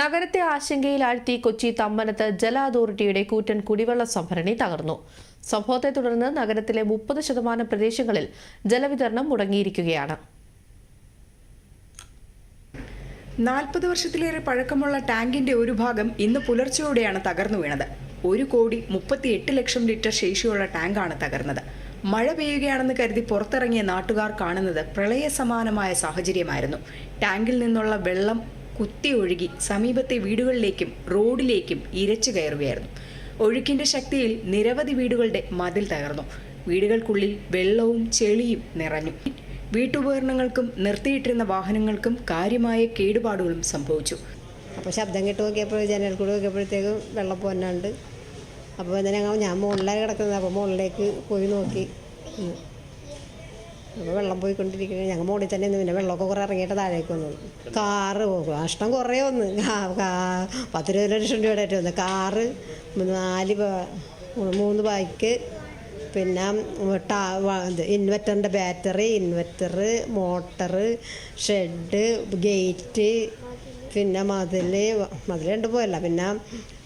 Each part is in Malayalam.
നഗരത്തെ ആശങ്കയിലാഴ്ത്തി കൊച്ചി തമ്മനത്ത് ജല അതോറിറ്റിയുടെ കൂറ്റൻ കുടിവെള്ള സംഭരണി തകർന്നു. സംഭവത്തെ തുടർന്ന് നഗരത്തിലെ മുപ്പത് ശതമാനം പ്രദേശങ്ങളിൽ ജലവിതരണം മുടങ്ങിയിരിക്കുകയാണ്. നാൽപ്പത് വർഷത്തിലേറെ പഴക്കമുള്ള ടാങ്കിന്റെ ഒരു ഭാഗം ഇന്ന് പുലർച്ചെയോടെയാണ് തകർന്നു വീണത്. ഒരു കോടി മുപ്പത്തി എട്ട് ലക്ഷം ലിറ്റർ ശേഷിയുള്ള ടാങ്കാണ് തകർന്നത്. മഴ പെയ്യുകയാണെന്ന് കരുതി പുറത്തിറങ്ങിയ നാട്ടുകാർ കാണുന്നത് പ്രളയ സമാനമായ സാഹചര്യമായിരുന്നു. ടാങ്കിൽ നിന്നുള്ള വെള്ളം കുത്തി ഒഴുകി സമീപത്തെ വീടുകളിലേക്കും റോഡിലേക്കും ഇരച്ചു കയറുകയായിരുന്നു. ഒഴുക്കിന്റെ ശക്തിയിൽ നിരവധി വീടുകളുടെ മതിൽ തകർന്നു. വീടുകൾക്കുള്ളിൽ വെള്ളവും ചെളിയും നിറഞ്ഞു. വീട്ടുപകരണങ്ങൾക്കും നിർത്തിയിട്ടിരുന്ന വാഹനങ്ങൾക്കും കാര്യമായ കേടുപാടുകളും സംഭവിച്ചു. അപ്പോൾ ശബ്ദം കേട്ട് നോക്കിയപ്പോൾ ജനൽ കൂടെ നോക്കിയപ്പോഴത്തേക്കും വെള്ളം പോന്നാണ്ട്. അപ്പോൾ ഞാൻ മുകളിലാണ് കിടക്കുന്നത്. അപ്പോൾ മുകളിലേക്ക് പോയി നോക്കി. അപ്പോൾ വെള്ളം പോയിക്കൊണ്ടിരിക്കുന്നത് ഞങ്ങൾ മുകളിൽ തന്നെ നിന്ന് പിന്നെ വെള്ളമൊക്കെ കുറേ ഇറങ്ങിയിട്ട് താഴേക്ക് വന്നു. കാറ് നഷ്ടം കുറേ വന്ന്. പത്ത് രൂപ ലക്ഷം രൂപയുടെ ആയിട്ട് വന്നു. കാറ് നാല് മൂന്ന് ബൈക്ക് പിന്നെ ഇത് ഇൻവെർട്ടറിന്റെ battery inverter motor shed gate പിന്നെ മതിൽ മതിൽ രണ്ട് പോയല്ല. പിന്നെ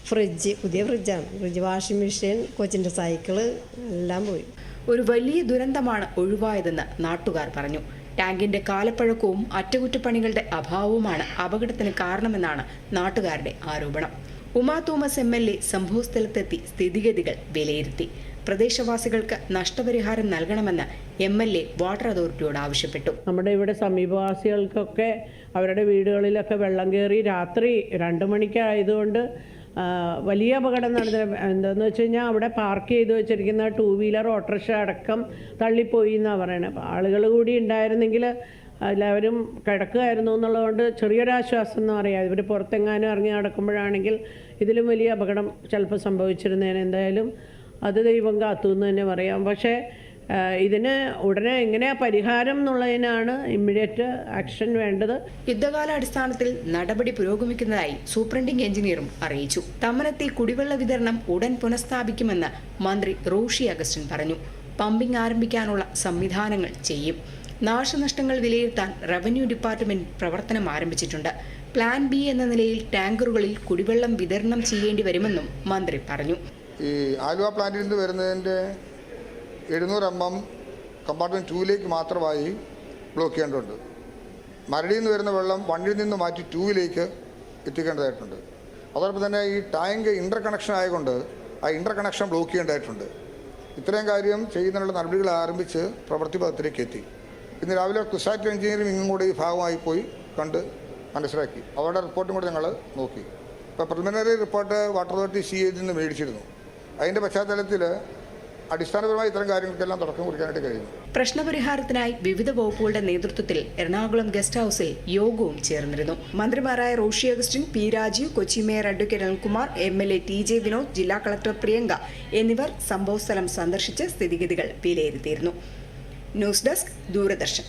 ഫ്രിഡ്ജ് പുതിയ ഫ്രിഡ്ജാണ്. ഫ്രിഡ്ജ് വാഷിംഗ് മെഷീൻ കൊച്ചിന്റെ സൈക്കിൾ എല്ലാം പോയി. ഒരു വലിയ ദുരന്തമാണ് ഒഴിവായതെന്ന് നാട്ടുകാർ പറഞ്ഞു. ടാങ്കിന്റെ കാലപ്പഴക്കവും അറ്റകുറ്റപ്പണികളുടെ അഭാവവുമാണ് അപകടത്തിന് കാരണമെന്നാണ് നാട്ടുകാരുടെ ആരോപണം. Uma Thomas M L A സംഭവസ്ഥലത്തെത്തി സ്ഥിതിഗതികൾ വിലയിരുത്തി. പ്രദേശവാസികൾക്ക് നഷ്ടപരിഹാരം നൽകണമെന്ന് എം എൽ എ വാട്ടർ അതോറിറ്റിയോട് ആവശ്യപ്പെട്ടു. നമ്മുടെ ഇവിടെ സമീപവാസികൾക്കൊക്കെ അവരുടെ വീടുകളിലൊക്കെ വെള്ളം കയറി രാത്രി രണ്ട് മണിക്കായതുകൊണ്ട് വലിയ അപകടം നടന്നത് എന്താണെന്ന് വെച്ച് കഴിഞ്ഞാൽ അവിടെ പാർക്ക് ചെയ്ത് വെച്ചിരിക്കുന്ന ടൂ വീലർ ഓട്ടോറിക്ഷ അടക്കം തള്ളിപ്പോയി എന്നാണ് പറയുന്നത് അപ്പോൾ ആളുകൾ കൂടി ഉണ്ടായിരുന്നെങ്കിൽ എല്ലാവരും കിടക്കുകയായിരുന്നു എന്നുള്ളതുകൊണ്ട് ചെറിയൊരാശ്വാസം എന്ന് പറയാം. ഇവർ പുറത്തെങ്ങാനും ഇറങ്ങി നടക്കുമ്പോഴാണെങ്കിൽ ഇതിലും വലിയ അപകടം ചിലപ്പോൾ സംഭവിച്ചിരുന്നേനെ. എന്തായാലും അത് ദൈവം കാത്തു എന്ന് തന്നെ പറയാം. പക്ഷേ ഇതിന് ഉടനെ എങ്ങനെയാ പരിഹാരം എന്നുള്ളതിനാണ് ഇമ്മീഡിയറ്റ് ആക്ഷൻ വേണ്ടത്. യുദ്ധകാലാടിസ്ഥാനത്തിൽ നടപടി പുരോഗമിക്കുന്നതായി സൂപ്രണ്ടിംഗ് എഞ്ചിനീയറും അറിയിച്ചു. തമനത്തിൽ കുടിവെള്ള വിതരണം ഉടൻ പുനഃസ്ഥാപിക്കുമെന്ന് മന്ത്രി റോഷി അഗസ്റ്റിൻ പറഞ്ഞു. പമ്പിംഗ് ആരംഭിക്കാനുള്ള സംവിധാനങ്ങൾ ചെയ്യും. നാശനഷ്ടങ്ങൾ വിലയിരുത്താൻ റവന്യൂ ഡിപ്പാർട്ട്മെന്റ് പ്രവർത്തനം ആരംഭിച്ചിട്ടുണ്ട്. പ്ലാൻ ബി എന്ന നിലയിൽ ടാങ്കറുകളിൽ കുടിവെള്ളം വിതരണം ചെയ്യേണ്ടി വരുമെന്നും മന്ത്രി പറഞ്ഞു. ഈ ആലുവ പ്ലാന്റിൽ നിന്ന് വരുന്നതിന്റെ എഴുന്നൂറ് എം എം കമ്പാർട്ട്മെന്റ് ടൂവിലേക്ക് മാത്രമായി ബ്ലോക്ക് ചെയ്യേണ്ടതുണ്ട്. മരടിയിൽ നിന്ന് വരുന്ന വെള്ളം വണ്ടിയിൽ നിന്ന് മാറ്റി ടൂവിലേക്ക് എത്തിക്കേണ്ടതായിട്ടുണ്ട്. അതോടൊപ്പം തന്നെ ഈ ടാങ്ക് ഇന്റർ കണക്ഷൻ ആയതുകൊണ്ട് ആ ഇന്റർ കണക്ഷൻ ബ്ലോക്ക് ചെയ്യേണ്ടതായിട്ടുണ്ട്. ഇത്രയും കാര്യം ചെയ്യുന്നതിനുള്ള നടപടികൾ ആരംഭിച്ച് പ്രവൃത്തി പദത്തിലേക്ക് എത്തി. ഇന്ന് രാവിലെ കുസാറ്റ് എഞ്ചിനീയറിംഗ് കൂടെ ഈ ഭാഗമായി പോയി കണ്ട് മനസ്സിലാക്കി. അവരുടെ റിപ്പോർട്ടും കൂടെ ഞങ്ങൾ നോക്കി. ഇപ്പോൾ preliminary report water authority C എയിൽ നിന്ന് മേടിച്ചിരുന്നു. അതിന്റെ പശ്ചാത്തലത്തിൽ അടിസ്ഥാനപരമായി ഇത്തരം കാര്യങ്ങൾക്കെല്ലാം തുടക്കം കുറിക്കാനായിട്ട് കഴിയും. പ്രശ്നപരിഹാരത്തിനായി വിവിധ വകുപ്പുകളുടെ നേതൃത്വത്തിൽ എറണാകുളം ഗസ്റ്റ് ഹൌസിൽ യോഗവും ചേർന്നിരുന്നു. മന്ത്രിമാരായ Roshy Augustine P Rajeev Kochi mayor advocate Anilkumar M L A T J Vinod ജില്ലാ കളക്ടർ പ്രിയങ്ക എന്നിവർ സംഭവസ്ഥലം സന്ദർശിച്ച് സ്ഥിതിഗതികൾ വിലയിരുത്തിയിരുന്നു. News desk Doordarshan.